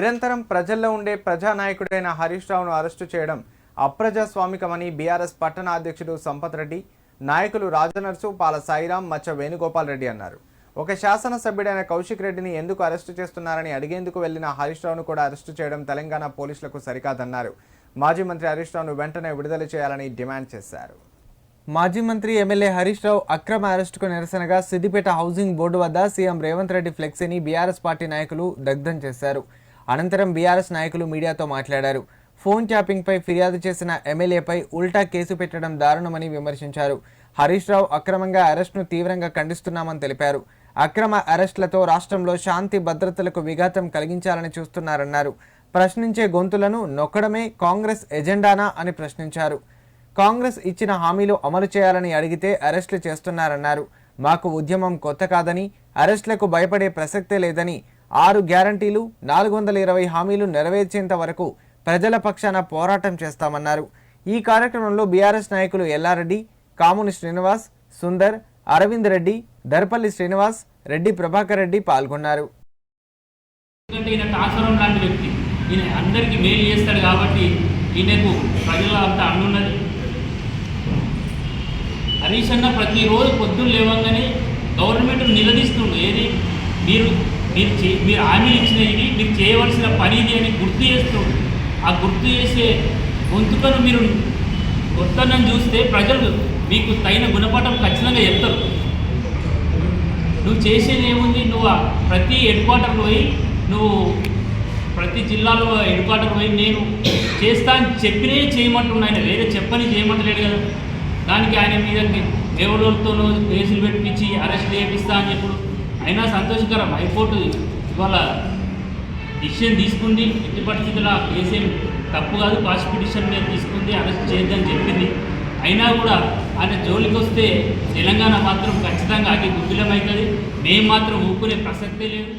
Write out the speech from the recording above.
నిరంతరం ప్రజల్లో ఉండే ప్రజానాయకుడైన హరీష్ రావును అరెస్టు చేయడం అప్రజాస్వామికమని బీఆర్ఎస్ పట్టణ అధ్యక్షుడు సంపత్ రెడ్డి నాయకులు రాజనర్సు పాల సాయిరాం మచ్చ వేణుగోపాల్ రెడ్డి అన్నారు. ఒక శాసనసభ్యుడైన కౌశిక్ రెడ్డిని ఎందుకు అరెస్టు చేస్తున్నారని అడిగేందుకు వెళ్ళిన హరీష్ రావును కూడా అరెస్టు చేయడం తెలంగాణ పోలీసులకు సరికాదన్నారు. మాజీ మంత్రి హరీష్ రావును వెంటనే విడుదల చేయాలని డిమాండ్ చేశారు. మాజీ మంత్రి ఎమ్మెల్యే హరీష్ రావు అక్రమ అరెస్టుకు నిరసనగా సిద్దిపేట హౌసింగ్ బోర్డు వద్ద సీఎం రేవంత్ రెడ్డి ఫ్లెక్సీని బీఆర్ఎస్ పార్టీ నాయకులు దగ్ధం చేశారు. అనంతరం బీఆర్ఎస్ నాయకులు మీడియాతో మాట్లాడారు. ఫోన్ ట్యాపింగ్పై ఫిర్యాదు చేసిన ఎమ్మెల్యేపై ఉల్టా కేసు పెట్టడం దారుణమని విమర్శించారు. హరీష్ రావు అక్రమంగా అరెస్టును తీవ్రంగా ఖండిస్తున్నామని తెలిపారు. అక్రమ అరెస్టులతో రాష్ట్రంలో శాంతి భద్రతలకు విఘాతం కలిగించాలని చూస్తున్నారన్నారు. ప్రశ్నించే గొంతులను నొక్కడమే కాంగ్రెస్ ఎజెండానా అని ప్రశ్నించారు. కాంగ్రెస్ ఇచ్చిన హామీలు అమలు చేయాలని అడిగితే అరెస్టులు చేస్తున్నారన్నారు. మాకు ఉద్యమం కొత్త కాదని అరెస్టులకు భయపడే ప్రసక్తే లేదని ఆరు గ్యారంటీలు నాలుగు వందల ఇరవై హామీలు నెరవేర్చేంత వరకు ప్రజల పక్షాన పోరాటం చేస్తామన్నారు. ఈ కార్యక్రమంలో బీఆర్ఎస్ నాయకులు ఎల్లారెడ్డి కాముని శ్రీనివాస్ సుందర్ అరవింద్ రెడ్డి దర్పల్లి శ్రీనివాస్ రెడ్డి ప్రభాకర్ రెడ్డి పాల్గొన్నారు. ఈయన అందరికీ మేలు చేస్తాడు కాబట్టి ఈయనకు ప్రజల అంత అన్నున్నది. హరీష్ అన్న ప్రతిరోజు పొద్దున్న లేవంగానే గవర్నమెంట్ నిలదీస్తుండు. ఏది? మీరు మీరు చే మీరు హామీ ఇచ్చిన ఇది మీరు చేయవలసిన పని ఇది అని గుర్తు చేస్తూ ఆ గుర్తు చేసే గొంతుకను మీరు కొత్తనని చూస్తే ప్రజలు మీకు తగిన గుణపాఠం ఖచ్చితంగా చెప్తారు. నువ్వు చేసేది ఏముంది? నువ్వు ప్రతి హెడ్ క్వార్టర్ పోయి నువ్వు ప్రతి జిల్లాలో హెడ్ క్వార్టర్ పోయి నేను చేస్తా అని చెప్పినే చేయమంటున్నా ఆయన. వేరే చెప్పని చేయమంటలేడు కదా. దానికి ఆయన మీద దేవుళ్ళతోనూ కేసులు పెట్టించి అరెస్ట్ చేపిస్తా అని చెప్పుడు అయినా సంతోషకరం. హైకోర్టు ఇవాళ డిసిషన్ తీసుకుంది. ఎట్టి పరిస్థితుల్లో కేసేం తప్పు కాదు. పాస్ మీద తీసుకుంది. అరెస్ట్ చేయొద్దని చెప్పింది. అయినా కూడా ఆయన జోలికి వస్తే తెలంగాణ మాత్రం ఖచ్చితంగా అది గుగ్గిలం అవుతుంది మేము మాత్రం ఊపుకునే ప్రసక్తే లేదు.